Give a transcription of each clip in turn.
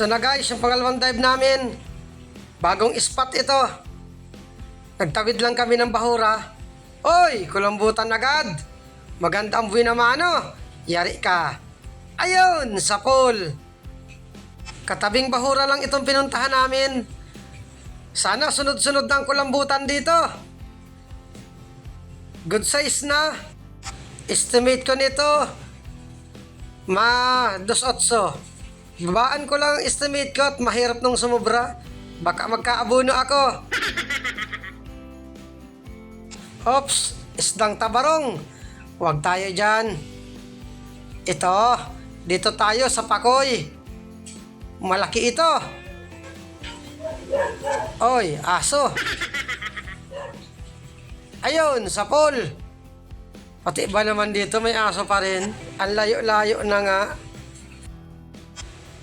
Ito na guys, yung pangalawang dive namin. Bagong spot ito. Nagtawid lang kami ng bahura. Oy, kulambutan agad. Maganda ang buwi naman ano. Yari ka. Ayun, sa pool. Katabing bahura lang itong pinuntahan namin. Sana sunod-sunod ng kulambutan dito. Good size na. Estimate ko nito. Ma, dos otso. Babaan ko lang ang estimate ko at mahirap nung sumubra. Baka magkaabuno ako. Ops, isdang tabarong. Huwag tayo dyan. Ito, dito tayo sa pakoy. Malaki ito. Oy, aso. Ayun, sa pool. Pati ba naman dito may aso pa rin? Ang layo-layo na nga.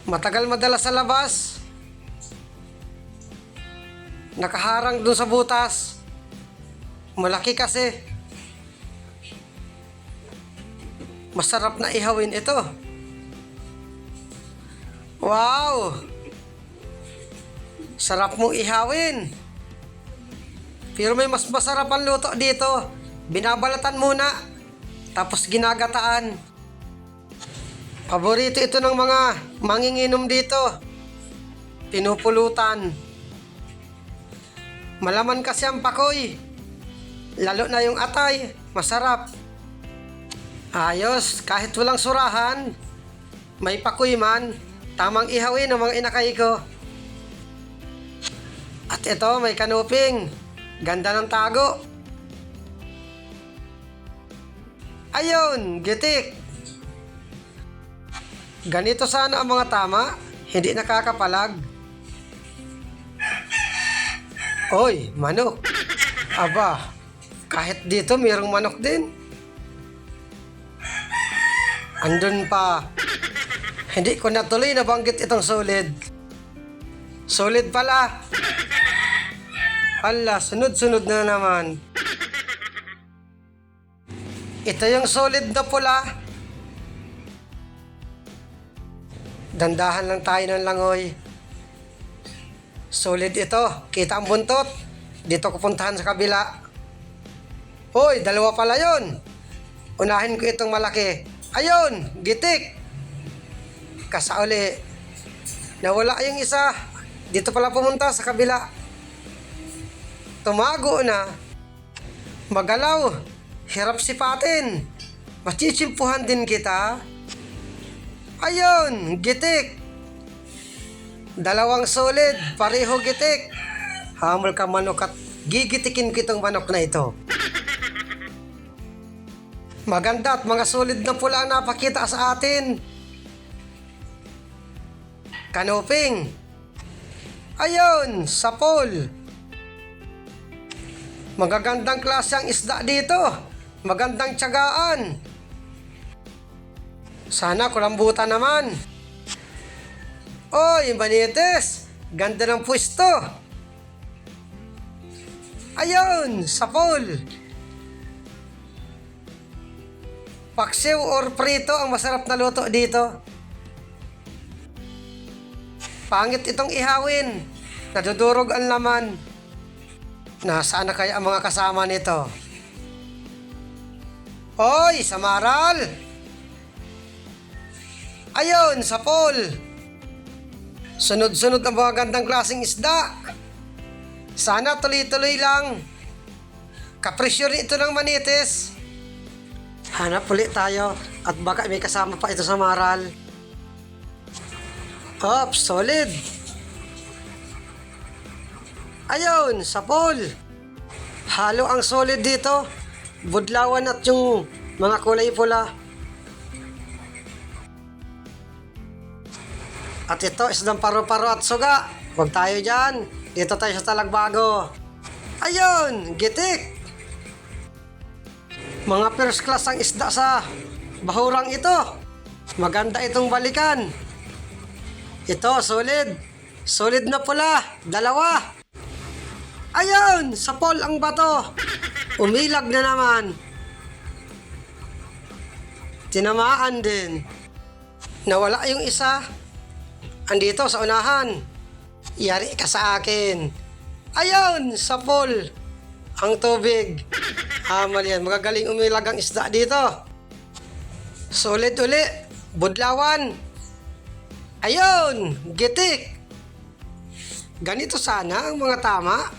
Matagal madala sa labas. Nakaharang dun sa butas. Malaki kasi. Masarap na ihawin ito. Wow! Sarap mong ihawin. Pero may mas masarap ang luto dito. Binabalatan muna. Tapos ginagataan. Paborito ito ng mga manginginom dito. Pinupulutan. Malaman kasi ang pakoy. Lalo na yung atay. Masarap. Ayos, kahit walang surahan, may pakoy man, tamang ihawin ng mga inakay ko. At ito, may kanuping. Ganda ng tago. Ayun, gitik. Ganito sana ang mga tama, hindi nakakapalag. Oy, manok. Aba, kahit dito mayroong manok din. Andun pa. Hindi ko natuloy nabanggit itong solid. Solid pala. Ala, sunod-sunod na naman. Ito yung solid na pula. Dandahan lang tayo ng langoy. Solid ito. Kita ang buntot. Dito ko puntahan sa kabila. Hoy, dalawa pala yon. Unahin ko itong malaki. Ayun, gitik. Kasauli. Nawala yung isa. Dito pala pumunta sa kabila. Tumago na. Magalaw. Hirap sipatin. Machichimpuhan din kita. Ayun, gitik. Dalawang solid, pareho gitik. Hamol ka manok at gigitikin kitong manok na ito. Maganda at mga solid na pula ang napakita sa atin. Kanuping. Ayun, sa pool. Magagandang klase ang isda dito. Magandang tiyagaan. Sana kulambutan naman. Oy, Banites! Ganda ng pwesto. Ayun, sa pool. Paksiw or prito ang masarap na luto dito. Pangit itong ihawin. Nadudurog ang laman. Nasaan na kaya ang mga kasama nito? Hoy, samaral! Ayun, sa pool. Sunod-sunod ang mga gandang klaseng isda. Sana tuloy-tuloy lang. Kapresyo rin ito ng manitis. Hanap ulit tayo at baka may kasama pa ito sa maral. Up, solid. Ayun, sa pool. Halo ang solid dito. Budlawan at yung mga kulay pula. At ito, isdang paro-paro at suga. Huwag tayo dyan. Dito tayo sa talagbago. Ayun, gitik. Mga first class ang isda sa bahurang ito. Maganda itong balikan. Ito, solid. Solid na pula. Dalawa. Ayun, sa pole ang bato. Umilag na naman. Tinamaan din. Nawala yung isa. Andito sa unahan. Yari ka sa akin. Ayun, sa pool. Ang tubig. Hamal yan. Magagaling umilag ang isda dito. Solid uli. Budlawan. Ayun, gitik. Ganito sana ang mga tama.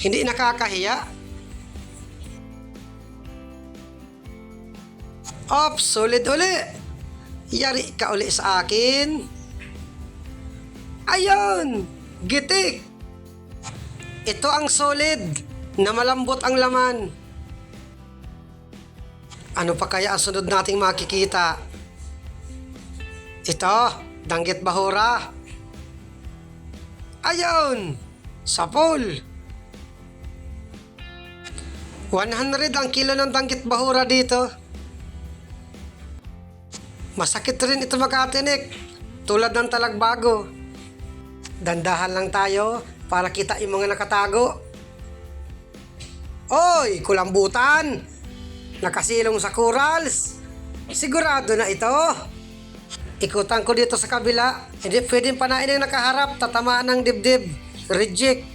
Hindi nakakahiya. Ops, solid uli. Yari ka uli sa akin. Ayun, gitik. Ito ang solid na malambot ang laman. Ano pa kaya ang sunod nating makikita? Ito, danggit bahura. Ayun, sa pool. 100 ang kilo ng danggit bahura dito. Masakit rin ito makatinik. Tulad ng talagbago. Dandahan lang tayo para kita yung mga nakatago. Oy, kulambutan! Nakasilong sa corals. Sigurado na ito. Ikutan ko dito sa kabila. Hindi pwedeng panain ang nakaharap. Tatamaan ng dibdib. Reject.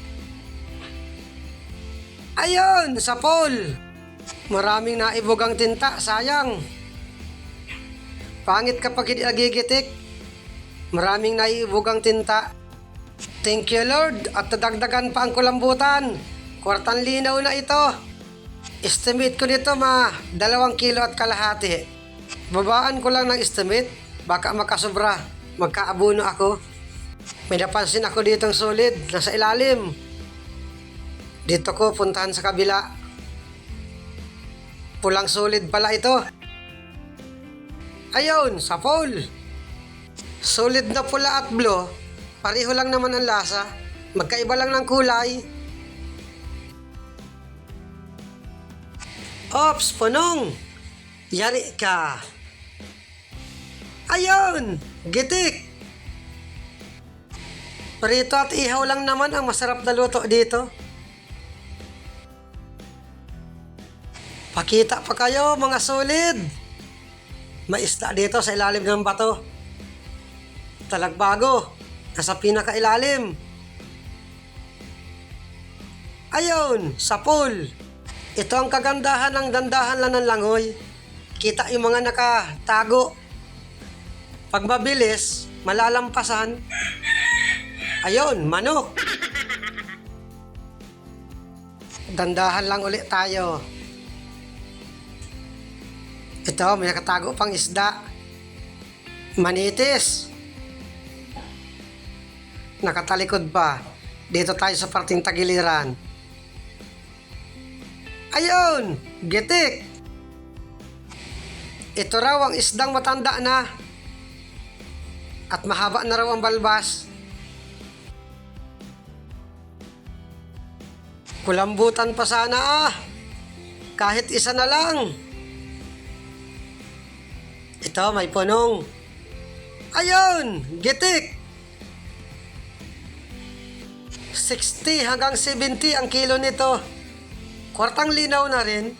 Ayun, sa pool. Maraming naibog ang tinta. Sayang. Pangit kapag hindi nagigitik. Maraming naibog ang tinta. Thank you Lord at nadagdagan pa ang kulambutan. Kwartang linaw na ito. Estimate ko nito ma, dalawang kilo at kalahati. Babaan ko lang ng estimate, baka makasobra. Magkaabuno ako. May napansin ako ditong solid, nasa ilalim. Dito ko puntahan sa kabila. Pulang solid pala ito. Ayun, sa pole. Solid na pula at blue, pareho lang naman ang lasa. Magkaiba lang ng kulay. Ops, punong! Yari ka! Ayun! Gitik! Prito at ihaw lang naman ang masarap na luto dito. Pakita pa kayo mga solid! May isda dito sa ilalim ng bato. Talagbago. Nasa pinakailalim. Ayun, sa pool. Ito ang kagandahan ng dandahan lang ng langoy. Kita yung mga nakatago. Pag mabilis, malalampasan. Ayun, manok. Dandahan lang ulit tayo. Ito, may nakatago pang isda. Manitis. Nakatalikod pa. Dito tayo sa parting tagiliran. Ayun! Gitik! Ito raw ang isdang matanda na. At mahaba na raw ang balbas. Kulambutan pa sana ah. Kahit isa na lang. Ito, may punong. Ayun! Gitik! 60 hanggang 70 ang kilo nito. Kwartang linaw na rin.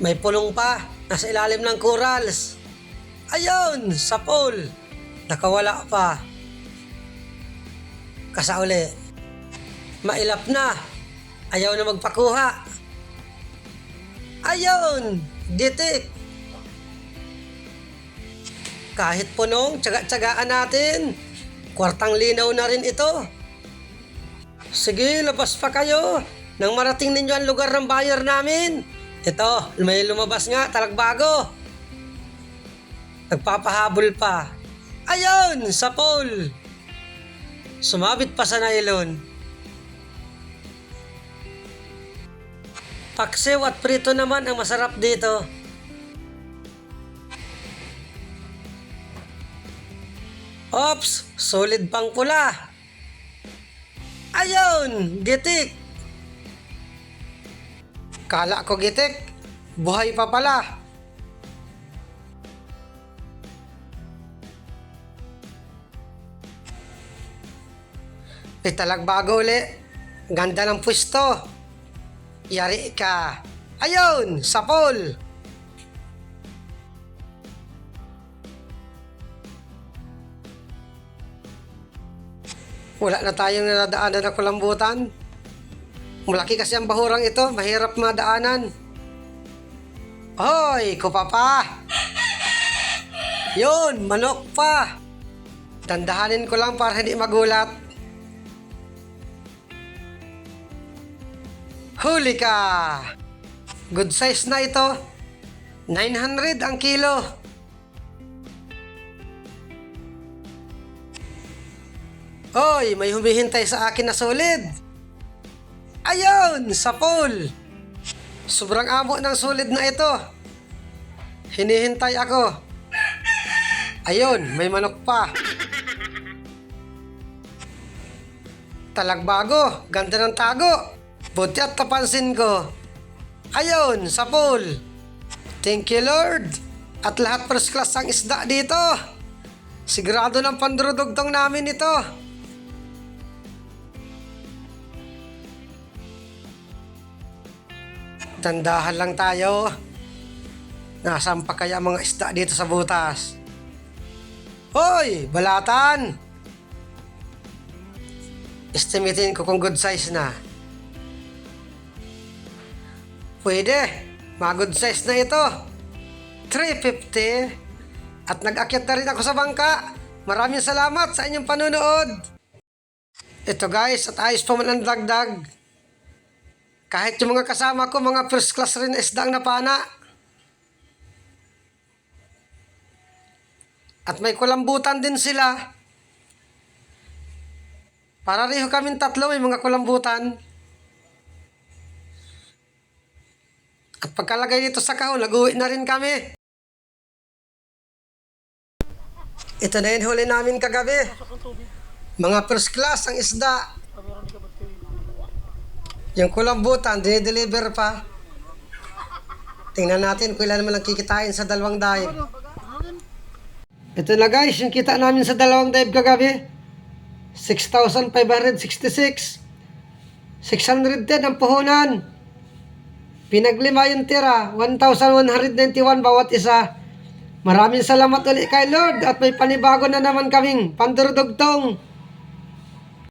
May pulong pa. Nasa ilalim ng corals. Ayun! Sa pool. Nakawala pa. Kasauli. Mailap na. Ayaw na magpakuha. Ayun! Gitik! Kahit punong, tsaga-tsagaan natin. Kwartang linaw na rin ito. Sige, labas pa kayo. Nang marating ninyo ang lugar ng buyer namin. Ito, may lumabas nga, talagbago. Nagpapahabol pa. Ayun, sa pole. Sumabit pa sa nylon. Paksiw at prito naman ang masarap dito. Ops, solid pang pula. Ayun, gitik. Kala ko gitik, buhay pa pala. May talagbago uli. Ganda ng pwesto. Yari ka. Ayun, sa Wala na tayong nadaanan na kulambutan. Malaki kasi ang bahurang ito, mahirap madaanan. Hoy, kupapa! Yun, manok pa! Dandahanin ko lang para hindi magulat. Huli ka! Good size na ito. 900 ang kilo. Hoy, may humihintay sa akin na solid. Ayun, sa pool. Sobrang amo ng solid na ito. Hinihintay ako. Ayun, may manok pa. Talagbago, ganda ng tago. Buti at napansin ko. Ayun, sa pool. Thank you Lord. At lahat first class ang isda dito. Sigurado ng pandurudugtong namin ito. Tandahan lang tayo. Nasaan pa kaya mga isda dito sa butas? Hoy, balatan! Estimatein ko kung good size na. Pwede. Mga good size na ito. 350. At nag-akyat na rin ako sa bangka. Maraming salamat sa inyong panunood. Ito guys, at ayos pa man ang dagdag. Kahit yung mga kasama ko, mga first class rin isda ang napana. At may kulambutan din sila. Para reho kaming tatlo, may mga kulambutan. At pagkalagay dito sa kahon, nag-uwi na rin kami. Ito na yung huli namin kagabi. Mga first class ang isda. Yung kulambutan, dinideliver pa. Tingnan natin kung ilan naman ang kikitain sa dalawang dive. Ito na guys, yung kita namin sa dalawang dive kagabi. 6,566. 610 ang puhunan. Pinaglima yung tira, 1,191 bawat isa. Maraming salamat ulit kay Lord at may panibago na naman kaming pandurudugtong.